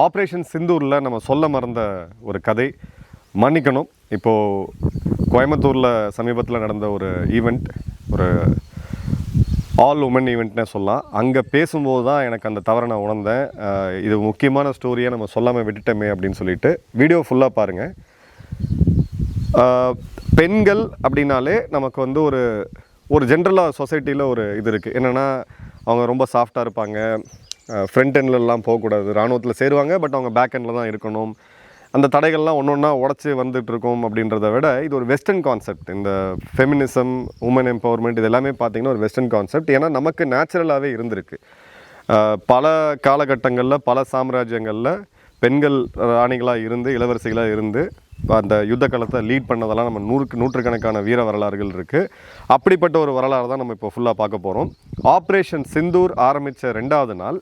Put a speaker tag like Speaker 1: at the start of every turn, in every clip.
Speaker 1: Operation சிந்தூரில் நம்ம சொல்ல மறந்த ஒரு கதை. மன்னிக்கணும். இப்போது கோயம்புத்தூரில் சமீபத்தில் நடந்த ஒரு ஈவெண்ட் ஒரு ஆல் உமன் ஈவெண்ட்னே சொல்லலாம். அங்கே பேசும்போது தான் எனக்கு அந்த தவறை நான் உணர்ந்தேன். இது முக்கியமான ஸ்டோரியை நம்ம சொல்லாமல் விட்டுட்டோமே அப்படின்னு சொல்லிட்டு வீடியோ ஃபுல்லாக பாருங்கள் பெண்கள் அப்படின்னாலே நமக்கு வந்து ஒரு ஒரு ஜென்ரலாக சொசைட்டியில் ஒரு இது இருக்குது என்னென்னா அவங்க ரொம்ப சாஃப்டாக இருப்பாங்க. ஃப்ரண்ட் எண்ட்லலாம் போகக்கூடாது. இராணுவத்தில் சேருவாங்க பட் அவங்க பேக் எண்டில் தான் இருக்கணும். அந்த தடைகள்லாம் ஒன்று ஒன்றா உடச்சி வந்துட்டு இருக்கோம் அப்படின்றத விட இது ஒரு வெஸ்டர்ன் கான்செப்ட் இந்த ஃபெமினிசம் உமன் எம்பவர்மெண்ட் இது எல்லாமே பார்த்தீங்கன்னா ஒரு வெஸ்டர்ன் கான்செப்ட் ஏன்னா நமக்கு நேச்சுரலாகவே இருந்திருக்கு. பல காலகட்டங்களில் பல சாம்ராஜ்யங்களில் பெண்கள் ராணிகளாக இருந்து இளவரசிகளாக இருந்து அந்த யுத்த காலத்தை லீட் பண்ணதெல்லாம் நம்ம நூறுக்கு நூற்றுக்கணக்கான வீர வரலாறுகள் இருக்குது அப்படிப்பட்ட ஒரு வரலாறு தான் நம்ம இப்போ ஃபுல்லாக பார்க்க போகிறோம் ஆப்ரேஷன் சிந்தூர் ஆரம்பித்த ரெண்டாவது நாள்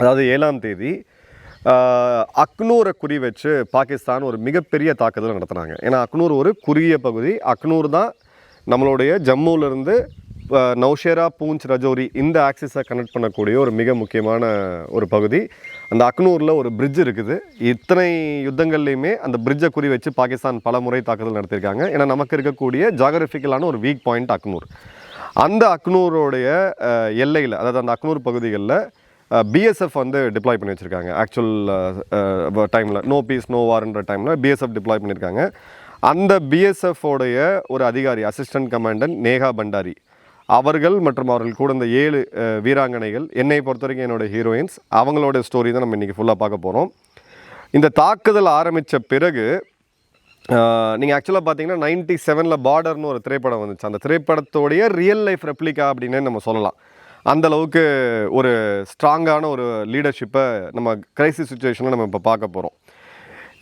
Speaker 1: அதாவது ஏழாம் தேதி அக்னூரை குறி வச்சு பாகிஸ்தான் ஒரு மிகப்பெரிய தாக்குதல் நடத்துனாங்க. ஏன்னா அக்னூர் ஒரு குறுகிய பகுதி. அக்னூர் தான் நம்மளுடைய ஜம்முலேருந்து நௌஷேரா பூஞ்ச் ரஜோரி இந்த ஆக்சிஸை கனெக்ட் பண்ணக்கூடிய ஒரு மிக முக்கியமான ஒரு பகுதி. அந்த அக்னூரில் ஒரு பிரிட்ஜ் இருக்குது. இத்தனை யுத்தங்கள்லையுமே அந்த பிரிட்ஜை குறி வச்சு பாகிஸ்தான் பல முறை தாக்குதல் நடத்தியிருக்காங்க. ஏன்னா நமக்கு இருக்கக்கூடிய ஜாகிரபிக்கலான ஒரு வீக் பாயிண்ட் அக்னூர். அந்த அக்னூரோடைய எல்லையில் அதாவது அந்த அக்னூர் பகுதிகளில் பிஎஸ்எஃப் வந்து டிப்ளாய் பண்ணி வச்சுருக்காங்க. ஆக்சுவல் டைமில் நோ பீஸ் நோ வார்ன்ற டைமில் பிஎஸ்எஃப் டிப்ளாய் பண்ணியிருக்காங்க. அந்த பிஎஸ்எஃப் உடைய ஒரு அதிகாரி அசிஸ்டன்ட் கமாண்டன்ட் நேகா பண்டாரி அவர்கள் மற்றும் அவர்கள் கூட இந்த ஏழு வீராங்கனைகள் என்னை பொறுத்த வரைக்கும் ஹீரோயின்ஸ் அவங்களோட ஸ்டோரி தான் நம்ம இன்றைக்கி ஃபுல்லாக பார்க்க போகிறோம் இந்த தாக்குதல் ஆரம்பித்த பிறகு நீங்கள் ஆக்சுவலாக பார்த்தீங்கன்னா நைன்டி செவனில் பார்டர்னு ஒரு திரைப்படம் வந்துச்சு. அந்த திரைப்படத்தோடைய ரியல் லைஃப் ரெப்ளிகா அப்படின்னே நம்ம சொல்லலாம். அந்த அளவுக்கு ஒரு ஸ்ட்ராங்கான ஒரு லீடர்ஷிப்பை நம்ம கிரைசிஸ் சுச்சுவேஷனில் நம்ம இப்போ பார்க்க போகிறோம்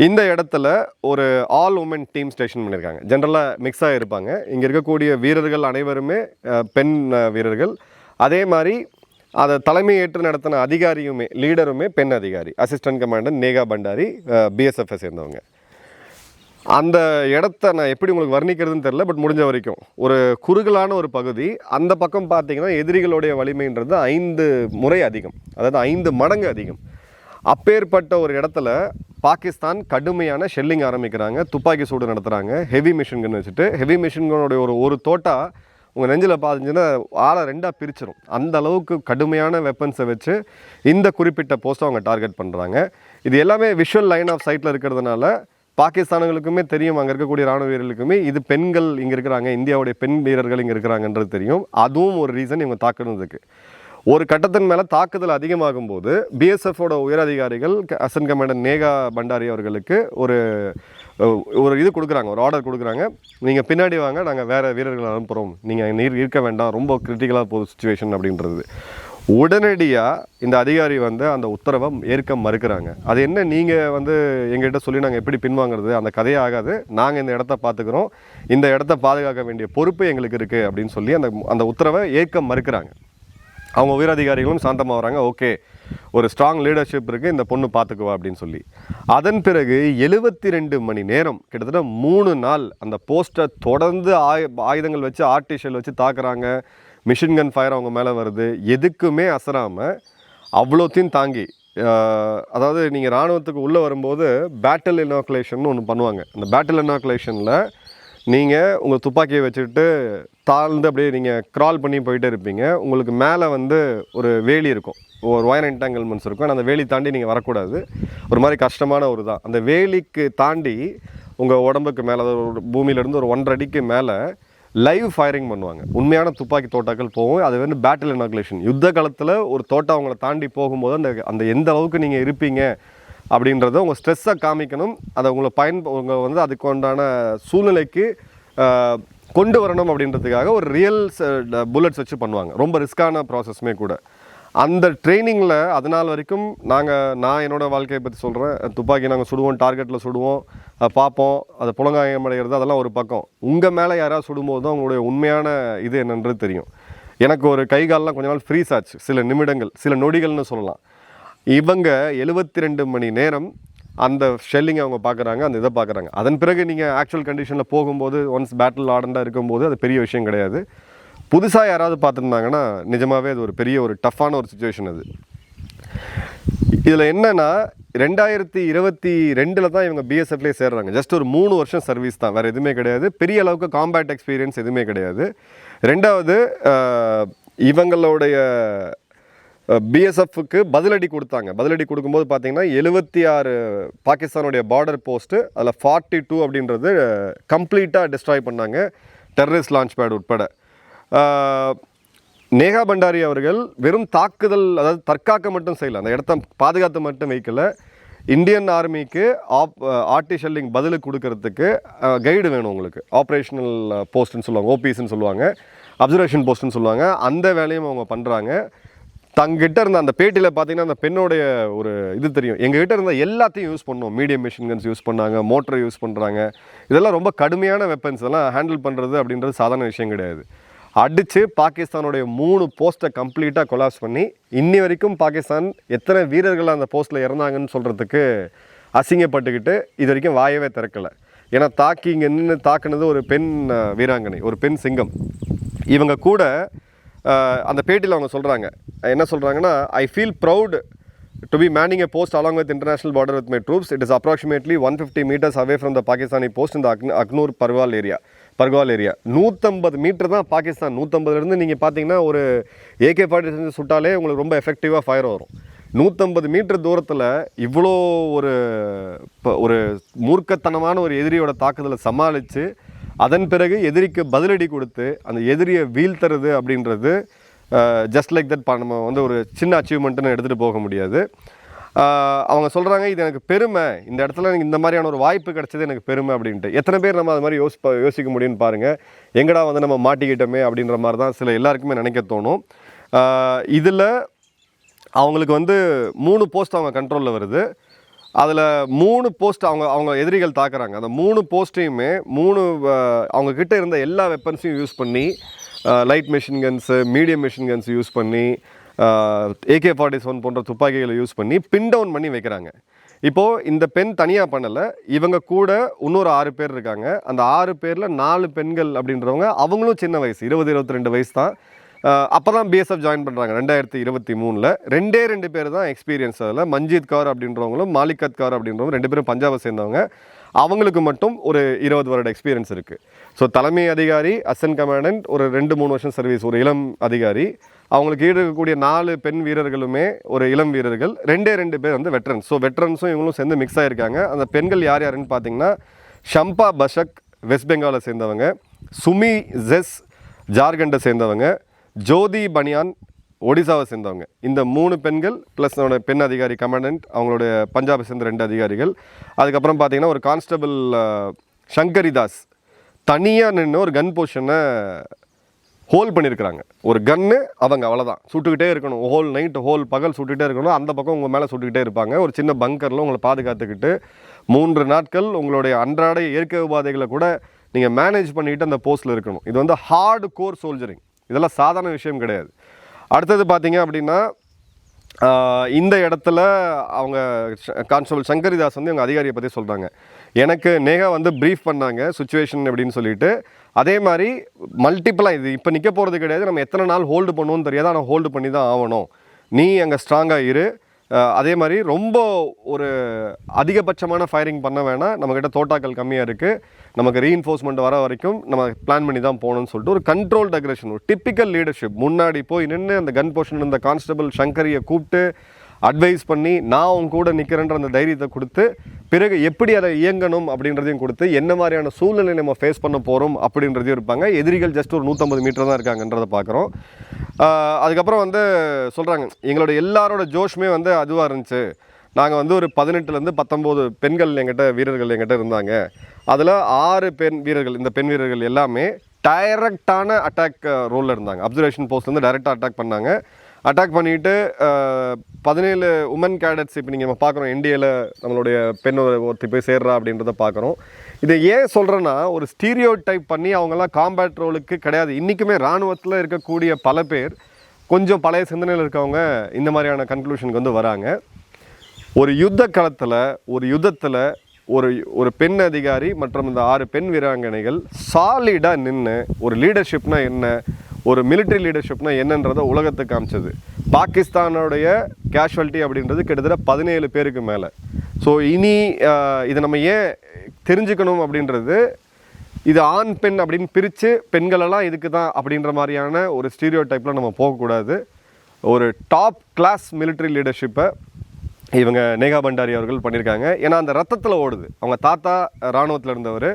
Speaker 1: இந்த இடத்துல ஒரு ஆல் உமன் டீம் ஸ்டேஷன் பண்ணியிருக்காங்க. ஜென்ரலாக மிக்ஸாக இருப்பாங்க. இங்கே இருக்கக்கூடிய வீரர்கள் அனைவருமே பெண் வீரர்கள். அதே மாதிரி அதை தலைமை ஏற்று நடத்தின அதிகாரியுமே லீடருமே பெண் அதிகாரி. அசிஸ்டன்ட் கமாண்டர் நேகா பண்டாரி பிஎஸ்எஃப்ஐ சேர்ந்தவங்க. அந்த இடத்த நான் எப்படி உங்களுக்கு வர்ணிக்கிறதுன்னு தெரில பட் முடிஞ்ச வரைக்கும். ஒரு குறுகலான ஒரு பகுதி. அந்த பக்கம் பார்த்தீங்கன்னா எதிரிகளுடைய வலிமைன்றது ஐந்து முறை அதிகம். அதாவது ஐந்து மடங்கு அதிகம். அப்பேற்பட்ட ஒரு இடத்துல பாகிஸ்தான் கடுமையான ஷெல்லிங் ஆரம்பிக்கிறாங்க துப்பாக்கி சூடு நடத்துகிறாங்க ஹெவி மிஷின் கன் வச்சுட்டு. ஹெவி மிஷின் ஒரு ஒரு தோட்டா உங்கள் நெஞ்சில் பார்த்துச்சுன்னா ஆளை ரெண்டாக பிரிச்சிடும் அந்த அளவுக்கு கடுமையான வெப்பன்ஸை வச்சு இந்த குறிப்பிட்ட போஸ்ட்டை அவங்க டார்கெட் பண்ணுறாங்க இது எல்லாமே விஷுவல் லைன் ஆஃப் சைட்டில் இருக்கிறதுனால பாகிஸ்தானுங்களுக்குமே தெரியும் அங்கே இருக்கக்கூடிய ராணுவ வீரர்களுக்குமே இது பெண்கள் இங்கே இருக்கிறாங்க இந்தியாவுடைய பெண் வீரர்கள் இங்கே இருக்கிறாங்கன்றது தெரியும். அதுவும் ஒரு ரீசன் இவங்க தாக்குனதுக்கு. ஒரு கட்டத்தின் மேலே தாக்குதல் அதிகமாகும் போது பிஎஸ்எஃபோட உயரதிகாரிகள் அசன் கமாண்டர் நேகா பண்டாரி அவர்களுக்கு ஒரு ஒரு இது கொடுக்குறாங்க ஒரு ஆர்டர் கொடுக்குறாங்க. நீங்கள் பின்னாடி வாங்க நாங்கள் வேறு வீரர்கள் அனுப்புகிறோம் நீங்கள் நீர் இருக்க வேண்டாம் ரொம்ப கிரிட்டிக்கலாக போகுது சுச்சுவேஷன் அப்படின்றது. உடனடியாக இந்த அதிகாரி வந்து அந்த உத்தரவை ஏற்க மறுக்கிறாங்க. அது என்ன நீங்கள் வந்து எங்ககிட்ட சொல்லி நாங்கள் எப்படி பின்வாங்குறது? அந்த கதையே ஆகாது. நாங்கள் இந்த இடத்த பார்த்துக்கிறோம். இந்த இடத்த பாதுகாக்க வேண்டிய பொறுப்பு எங்களுக்கு இருக்குது அப்படின்னு சொல்லி அந்த அந்த உத்தரவை ஏற்க மறுக்கிறாங்க. அவங்க உயரதிகாரிகளும் சாந்தமாக வராங்க. ஓகே ஒரு ஸ்ட்ராங் லீடர்ஷிப் இருக்குது இந்த பொண்ணு பார்த்துக்குவா அப்படின்னு சொல்லி. அதன் பிறகு எழுபத்தி ரெண்டு மணி நேரம் கிட்டத்தட்ட மூணு நாள் அந்த போஸ்ட்டை தொடர்ந்து ஆயு ஆயுதங்கள் வச்சு ஆர்டிஷியல் வச்சு தாக்குறாங்க. மிஷின் கன் ஃபயர் அவங்க மேலே வருது. எதுக்குமே அசராமல் அவ்வளோத்தையும் தாங்கி அதாவது நீங்கள் இராணுவத்துக்கு உள்ளே வரும்போது பேட்டில் இனாக்குலேஷன் ஒன்று பண்ணுவாங்க. அந்த பேட்டில் இனாக்குலேஷனில் நீங்கள் உங்கள் துப்பாக்கியை வச்சுக்கிட்டு தாழ்ந்து அப்படியே நீங்கள் க்ரால் பண்ணி போயிட்டே இருப்பீங்க. உங்களுக்கு மேலே வந்து ஒரு வேலி இருக்கும். ஒரு ஒயர் என்டாங்கிள்மெண்ட்ஸ் இருக்கும். ஆனால் அந்த வேலி தாண்டி நீங்கள் வரக்கூடாது. ஒரு மாதிரி கஷ்டமான ஒரு தான் அந்த வேலிக்கு தாண்டி உங்கள் உடம்புக்கு மேலே ஒரு பூமியிலேருந்து ஒரு ஒன்றரை அடிக்கு மேலே லைவ் ஃபயரிங் பண்ணுவாங்க. உண்மையான துப்பாக்கி தோட்டாக்கள் போகும். அது வந்து பேட்டில் இனாகுலேஷன் யுத்த காலத்தில் ஒரு தோட்டம் அவங்கள தாண்டி போகும்போது அந்த அந்த எந்த அளவுக்கு நீங்கள் இருப்பீங்க அப்படின்றத உங்கள் ஸ்ட்ரெஸ்ஸை காமிக்கணும். அதை உங்களை பயன் உங்கள் வந்து அதுக்கு உண்டான சூழ்நிலைக்கு கொண்டு வரணும் அப்படின்றதுக்காக ஒரு ரியல் புல்லட்ஸ் வச்சு பண்ணுவாங்க. ரொம்ப ரிஸ்க்கான ப்ராசஸ்மே கூட. அந்த ட்ரைனிங்கில் அதனால் வரைக்கும் நாங்கள் நான் என்னோடய வாழ்க்கையை பற்றி சொல்கிறேன் துப்பாக்கி நாங்கள் சுடுவோம் டார்கெட்டில் சுடுவோம் பார்ப்போம். அதை புலங்காயம் அடைகிறது அதெல்லாம் ஒரு பக்கம். உங்கள் மேலே யாராவது சுடும்போது தான் உங்களுடைய உண்மையான இது என்னன்றது தெரியும். எனக்கு ஒரு கை கால்லாம் கொஞ்ச நாள் ஃப்ரீஸ் ஆச்சு. சில நிமிடங்கள் சில நொடிகள்னு சொல்லலாம். இவங்க எழுபத்தி ரெண்டு மணி நேரம் அந்த ஷெல்லிங் அவங்க பார்க்குறாங்க அந்த இதை பார்க்குறாங்க. அதன் பிறகு நீங்கள் ஆக்சுவல் கண்டிஷனில் போகும்போது ஒன்ஸ் பேட்டில் ஆடண்டாக இருக்கும்போது அது பெரிய விஷயம் கிடையாது. புதுசாக யாராவது பார்த்துருந்தாங்கன்னா நிஜமாவே அது ஒரு பெரிய ஒரு டஃப்பான ஒரு சுச்சுவேஷன் அது. இதில் என்னென்னா ரெண்டாயிரத்தி இருபத்தி ரெண்டில் தான் இவங்க பிஎஸ்எஃப்லேயே சேர்றாங்க. ஜஸ்ட் ஒரு மூணு வருஷம் சர்வீஸ் தான். வேறு எதுவுமே கிடையாது. பெரிய அளவுக்கு காம்பேட் எக்ஸ்பீரியன்ஸ் எதுவுமே கிடையாது. ரெண்டாவது இவங்களுடைய பிஎஸ்எஃப்க்கு பதிலடி கொடுத்தாங்க. பதிலடி கொடுக்கும்போது பார்த்தீங்கன்னா எழுபத்தி ஆறு பாகிஸ்தானுடைய பார்டர் போஸ்ட்டு அதில் ஃபார்ட்டி டூ அப்படின்றது கம்ப்ளீட்டாக டிஸ்ட்ராய் பண்ணாங்க டெரரிஸ்ட் லான்ச் பேட் உட்பட நேகா பண்டாரி அவர்கள் வெறும் தாக்குதல் அதாவது தற்காக்க மட்டும் செய்யல அந்த இடத்த பாதுகாத்து மட்டும் வைக்கல. இந்தியன் ஆர்மிக்கு ஆப் ஆர்டி ஷெல்லிங் பதில் கொடுக்கறதுக்கு கைடு வேணும் உங்களுக்கு. ஆப்ரேஷனல் போஸ்ட்னு சொல்லுவாங்க ஓபிஎஸ்ன்னு சொல்லுவாங்க அப்சர்வேஷன் போஸ்ட்னு சொல்லுவாங்க அந்த வேலையும் அவங்க பண்ணுறாங்க தங்கிட்ட இருந்த அந்த பேட்டியில் பார்த்தீங்கன்னா அந்த பெண்ணோடைய ஒரு இது தெரியும். எங்ககிட்ட இருந்த எல்லாத்தையும் யூஸ் பண்ணோம். மீடியம் மிஷின் கன்ஸ் யூஸ் பண்ணாங்க மோட்டரை யூஸ் பண்ணுறாங்க இதெல்லாம் ரொம்ப கடுமையான வெப்பன்ஸ் இதெல்லாம் ஹேண்டில் பண்ணுறது அப்படின்றது சாதாரண விஷயம் கிடையாது. அடித்து பாகிஸ்தானுடைய மூணு போஸ்ட்டை கம்ப்ளீட்டாக கொலாப்ஸ் பண்ணி இன்னி வரைக்கும் பாகிஸ்தான் எத்தனை வீரர்கள் அந்த போஸ்ட்டில் இறந்தாங்கன்னு சொல்கிறதுக்கு அசிங்கப்பட்டுக்கிட்டு இது வரைக்கும் வாயவே திறக்கலை. ஏன்னா தாக்கி இங்கே நின்று தாக்குனது ஒரு பெண் வீராங்கனை ஒரு பெண் சிங்கம். இவங்க கூட அந்த பேட்டியில் அவங்க சொல்கிறாங்க என்ன சொல்கிறாங்கன்னா I feel proud to be manning a post along with international border with my troops it is approximately one fifty metres away from the Pakistani post இந்த அக்னூ அக்னூர் பர்வால் ஏரியா பர்வால் ஏரியா நூற்றம்பது மீட்டர் தான் பாகிஸ்தான். நூற்றம்பதுலேருந்து நீங்கள் பார்த்தீங்கன்னா ஒரு ஏகே ஃபார்ட்டி செஞ்சு சுட்டாலே உங்களுக்கு ரொம்ப எஃபெக்டிவாக ஃபயர் வரும். நூற்றம்பது மீட்டர் தூரத்தில் இவ்வளோ ஒரு ப- ஒரு மூர்க்கத்தனமான ஒரு எதிரியோட தாக்குதலை சமாளித்து அதன் பிறகு எதிரிக்கு பதிலடி கொடுத்து அந்த எதிரியை வீழ்த்துறது அப்படின்றது ஜஸ்ட் லைக் தட் நம்ம வந்து ஒரு சின்ன அச்சீவ்மெண்ட்டுன்னு எடுத்துகிட்டு போக முடியாது. அவங்க சொல்கிறாங்க இது எனக்கு பெருமை. இந்த இடத்துல எனக்கு இந்த மாதிரியான ஒரு வாய்ப்பு கிடச்சது எனக்கு பெருமை அப்படின்ட்டு. எத்தனை பேர் நம்ம அது மாதிரி யோசிப்ப யோசிக்க முடியும்னு பாருங்கள் எங்கடா வந்து நம்ம மாட்டிக்கிட்டோமே அப்படின்ற மாதிரி தான் சில எல்லாருக்குமே நினைக்க தோணும். இதில் அவங்களுக்கு வந்து மூணு போஸ்ட் அவங்க கண்ட்ரோலில் வருது. அதில் மூணு போஸ்ட் அவங்க அவங்க எதிரிகள் தாக்குறாங்க. அந்த மூணு போஸ்ட்டையுமே மூணு அவங்க கிட்ட இருந்த எல்லா வெப்பன்ஸையும் யூஸ் பண்ணி light machine guns medium machine guns use பண்ணி ஏகே ஃபார்ட்டி செவன் போன்ற துப்பாக்கிகளை யூஸ் பண்ணி பின் டவுன் பண்ணி வைக்கிறாங்க. இப்போது இந்த பெண் தனியாக பண்ணலை. இவங்க கூட இன்னொரு ஆறு பேர் இருக்காங்க. அந்த ஆறு பேரில் நாலு பெண்கள் அப்படின்றவங்க அவங்களும் சின்ன வயசு இருபது இருபத்தி ரெண்டு வயசு தான். அப்போ தான் பிஎஸ்எஃப் ஜாயின் பண்ணுறாங்க ரெண்டாயிரத்தி இருபத்தி மூணில். ரெண்டே ரெண்டு பேர் தான் எக்ஸ்பீரியன்ஸ் அதில். மஞ்சித் கவுர் அப்படின்றவங்களும் மாலிகத் கவுர் அப்படின்றவங்க ரெண்டு பேரும் பஞ்சாபை சேர்ந்தவங்க. அவங்களுக்கு மட்டும் ஒரு இருபது வருட எக்ஸ்பீரியன்ஸ் இருக்குது ஸோ தலைமை அதிகாரி அசன் கமாண்டன்ட் ஒரு ரெண்டு மூணு வருஷம் சர்வீஸ் ஒரு இளம் அதிகாரி. அவங்களுக்கு ஈடு இருக்கக்கூடிய நாலு பெண் வீரர்களுமே ஒரு இளம் வீரர்கள். ரெண்டே ரெண்டு பேர் வந்து வெட்ரன்ஸ் ஸோ வெட்ரன்ஸும் இவங்களும் சேர்ந்து மிக்ஸ் ஆகிருக்காங்க அந்த பெண்கள் யார் யாருன்னு பார்த்தீங்கன்னா ஷம்பா பஷக் வெஸ்ட் பெங்காலை சேர்ந்தவங்க. சுமி ஜெஸ் ஜார்க்கண்டை சேர்ந்தவங்க. ஜோதி பனியான் ஒடிசாவை சேர்ந்தவங்க. இந்த மூணு பெண்கள் ப்ளஸ் பெண் அதிகாரி கமாண்டன்ட் அவங்களுடைய பஞ்சாபை சேர்ந்த ரெண்டு அதிகாரிகள். அதுக்கப்புறம் பார்த்தீங்கன்னா ஒரு கான்ஸ்டபிள் சங்கரிதாஸ். தனியாக நின்று ஒரு கன் போஷனை ஹோல் பண்ணியிருக்கிறாங்க. ஒரு கன்னு அவங்க அவ்வளோதான் சுட்டுக்கிட்டே இருக்கணும். ஹோல் நைட் ஹோல் பகல் சுட்டுக்கிட்டே இருக்கணும். அந்த பக்கம் உங்கள் மேலே சுட்டுக்கிட்டே இருப்பாங்க. ஒரு சின்ன பங்கரில் உங்களை பாதுகாத்துக்கிட்டு மூன்று நாட்கள் உங்களுடைய அன்றாட இயற்கை உபாதைகளை கூட நீங்கள் மேனேஜ் பண்ணிக்கிட்டு அந்த போஸ்ட்டில் இருக்கணும். இது வந்து ஹார்டு கோர் சோல்ஜரிங் இதெல்லாம் சாதாரண விஷயம் கிடையாது. அடுத்தது பார்த்தீங்க அப்படின்னா இந்த இடத்துல அவங்க கான்ஸ்டபிள் சங்கரிதாஸ் வந்து அவங்க அதிகாரியை பற்றி சொல்கிறாங்க எனக்கு நேகா வந்து ப்ரீஃப் பண்ணாங்க சுச்சுவேஷன் அப்படின்னு சொல்லிட்டு. அதே மாதிரி மல்டிப்புளாக இது இப்போ நிற்க போகிறது கிடையாது. நம்ம எத்தனை நாள் ஹோல்டு பண்ணுவோம்னு தெரியாது. ஆனால் ஹோல்டு பண்ணி தான் ஆகணும். நீ அங்கே ஸ்ட்ராங்காக இரு. அதே மாதிரி ரொம்ப ஒரு அதிகபட்சமான ஃபயரிங் பண்ண வேணாம். நம்மக்கிட்ட தோட்டாக்கள் கம்மியாக இருக்குது நமக்கு ரீஇன்ஃபோர்ஸ்மெண்ட் வர வரைக்கும் நம்ம பிளான் பண்ணி தான் போகணும்னு சொல்லிட்டு ஒரு கண்ட்ரோல்ட் டெக்ரேஷன் ஒரு டிப்பிக்கல் லீடர்ஷிப் முன்னாடி போய் நின்று அந்த கன் போர்ஷன் இருந்த கான்ஸ்டபிள் சங்கரியை கூப்பிட்டு அட்வைஸ் பண்ணி நான் உன் கூட நிற்கிறேன்ற அந்த தைரியத்தை கொடுத்து பிறகு எப்படி அதை இயங்கணும் அப்படின்றதையும் கொடுத்து என்ன மாதிரியான சூழ்நிலை நம்ம ஃபேஸ் பண்ண போகிறோம் அப்படின்றதையும் இருப்பாங்க. எதிரிகள் ஜஸ்ட் ஒரு நூற்றம்பது மீட்டர் தான் இருக்காங்கன்றதை பார்க்குறோம். அதுக்கப்புறம் வந்து சொல்கிறாங்க எங்களோட எல்லாரோட ஜோஷுமே வந்து அதுவாக இருந்துச்சு. நாங்கள் வந்து ஒரு பதினெட்டுலேருந்து பத்தொம்போது பெண்கள் எங்கிட்ட வீரர்கள் எங்கிட்ட இருந்தாங்க. அதில் ஆறு பெண் வீரர்கள் இந்த பெண் வீரர்கள் எல்லாமே டைரக்டான அட்டாக் ரோலில் இருந்தாங்க. அப்சர்வேஷன் போஸ்ட்லேருந்து டைரெக்டாக அட்டாக் பண்ணாங்க. அட்டாக் பண்ணிட்டு பதினேழு உமன் கேடட்ஸ் இப்போ நீங்கள் நம்ம பார்க்குறோம் இந்தியாவில் நம்மளுடைய பெண் ஒருத்தி போய் சேர்றா அப்படின்றத பார்க்குறோம். இதை ஏன் சொல்கிறேன்னா ஒரு ஸ்டீரியோ டைப் பண்ணி அவங்கெல்லாம் காம்பேட் ரோலுக்கு கிடையாது. இன்றைக்குமே இராணுவத்தில் இருக்கக்கூடிய பல பேர் கொஞ்சம் பழைய சிந்தனையில் இருக்கவங்க இந்த மாதிரியான கன்க்ளூஷனுக்கு வந்து வராங்க. ஒரு யுத்த களத்தில் ஒரு யுத்தத்தில் ஒரு ஒரு பெண் அதிகாரி மற்றும் இந்த ஆறு பெண் வீராங்கனைகள் சாலிடாக நின்று ஒரு லீடர்ஷிப்னால் என்ன ஒரு மிலிட்ரி லீடர்ஷிப்னா என்னன்றதை உலகத்துக்கு காமிச்சது. பாகிஸ்தானுடைய கேஷுவல்ட்டி அப்படின்றது கிட்டத்தட்ட பதினேழு பேருக்கு மேலே. ஸோ இனி இதை நம்ம ஏன் தெரிஞ்சுக்கணும் அப்படின்றது இது ஆண் பெண் அப்படின்னு பிரித்து பெண்களெல்லாம் இதுக்கு தான் அப்படின்ற மாதிரியான ஒரு ஸ்டீரியோ டைப்பில் நம்ம போகக்கூடாது. ஒரு டாப் கிளாஸ் மிலிட்ரி லீடர்ஷிப்பை இவங்க நேகா பண்டாரி அவர்கள் பண்ணியிருக்காங்க. ஏன்னா அந்த ரத்தத்தில் ஓடுது. அவங்க தாத்தா இராணுவத்தில் இருந்தவர்.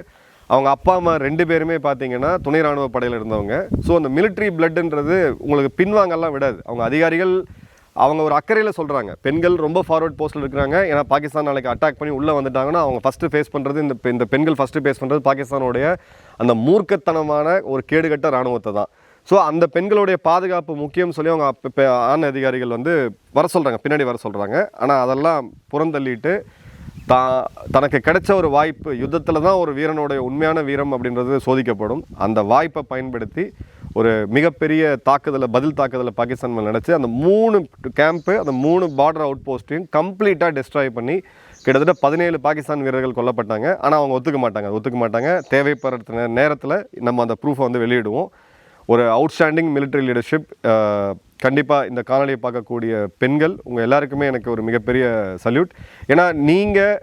Speaker 1: அவங்க அப்பா அம்மா ரெண்டு பேருமே பார்த்தீங்கன்னா துணை ராணுவ படையில் இருந்தவங்க. ஸோ அந்த மிலிட்ரி bloodன்றது உங்களுக்கு பின்வாங்கலாம் விடாது. அவங்க அதிகாரிகள் அவங்க ஒரு அக்கறையில் சொல்கிறாங்க பெண்கள் ரொம்ப ஃபார்வர்ட் போஸ்ட்டில் இருக்கிறாங்க. ஏன்னா பாகிஸ்தான் நாளைக்கு அட்டாக் பண்ணி உள்ளே வந்துட்டாங்கன்னா அவங்க ஃபஸ்ட்டு ஃபேஸ் பண்ணுறது இந்த இந்த பெண்கள் ஃபஸ்ட்டு ஃபேஸ் பண்ணுறது பாகிஸ்தானுடைய அந்த மூர்க்கத்தனமான ஒரு கேடுகட்ட இராணுவத்தை தான். ஸோ அந்த பெண்களுடைய பாதுகாப்பு முக்கியம் சொல்லி அவங்க அப்போ ஆண் அதிகாரிகள் வந்து வர சொல்கிறாங்க பின்னாடி வர சொல்கிறாங்க ஆனால் அதெல்லாம் புறந்தள்ளிட்டு தா தனக்கு கிடைச்ச ஒரு வாய்ப்பு யுத்தத்தில் தான் ஒரு வீரனுடைய உண்மையான வீரம் அப்படின்றது சோதிக்கப்படும். அந்த வாய்ப்பை பயன்படுத்தி ஒரு மிகப்பெரிய தாக்குதலை பதில் தாக்குதலை பாகிஸ்தான் மேல் நினச்சி அந்த மூணு கேம்ப்பு அந்த மூணு பார்டர் அவுட் போஸ்ட்டையும் கம்ப்ளீட்டாக டெஸ்ட்ராய் பண்ணி கிட்டத்தட்ட பதினேழு பாகிஸ்தான் வீரர்கள் கொல்லப்பட்டாங்க. ஆனால் அவங்க ஒத்துக்க மாட்டாங்க. அது ஒத்துக்க மாட்டாங்க. தேவைப்படுற நேரத்தில் நம்ம அந்த ப்ரூஃபை வந்து வெளியிடுவோம். ஒரு அவுட்ஸ்டாண்டிங் மிலிட்ரி லீடர்ஷிப் கண்டிப்பாக இந்த காணொலியை பார்க்கக்கூடிய பெண்கள் உங்கள் எல்லாருக்குமே எனக்கு ஒரு மிகப்பெரிய சல்யூட். ஏன்னா நீங்கள்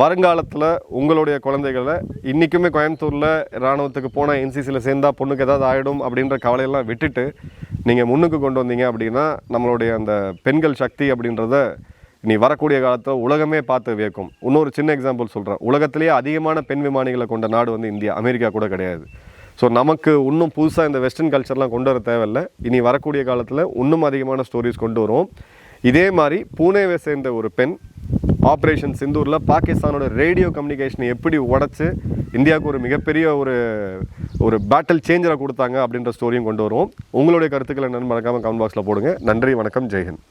Speaker 1: வருங்காலத்தில் உங்களுடைய குழந்தைகளை இன்றைக்குமே கோயம்புத்தூரில் இராணுவத்துக்கு போனால் என்சிசியில் சேர்ந்தா பொண்ணுக்கு ஏதாவது ஆகிடும் அப்படின்ற கவலையெல்லாம் விட்டுட்டு நீங்கள் முன்னுக்கு கொண்டு வந்தீங்க அப்படின்னா நம்மளுடைய அந்த பெண்கள் சக்தி அப்படின்றத நீ வரக்கூடிய காலத்தில் உலகமே பார்த்து வியக்கும். இன்னொரு சின்ன எக்ஸாம்பிள் சொல்கிறேன் உலகத்திலேயே அதிகமான பெண் விமானிகளை கொண்ட நாடு வந்து இந்தியா. அமெரிக்கா கூட கிடையாது. ஸோ நமக்கு இன்னும் புதுசாக இந்த வெஸ்டர்ன் கல்ச்சர்லாம் கொண்டு வர தேவையில்ல. இனி வரக்கூடிய காலத்தில் இன்னும் அதிகமான ஸ்டோரிஸ் கொண்டு வருவோம். இதே மாதிரி பூனேவை சேர்ந்த ஒரு பெண் ஆப்ரேஷன் சிந்தூரில் பாகிஸ்தானோட ரேடியோ கம்யூனிகேஷனை எப்படி உடச்சி இந்தியாவுக்கு ஒரு மிகப்பெரிய ஒரு ஒரு பேட்டில் சேஞ்சரை கொடுத்தாங்க அப்படின்ற ஸ்டோரியும் கொண்டு வருவோம். உங்களுடைய கருத்துக்களை என்னன்னு மறக்காமல் கமெண்ட் பாக்ஸில் போடுங்க. நன்றி வணக்கம் ஜெய்ஹிந்த்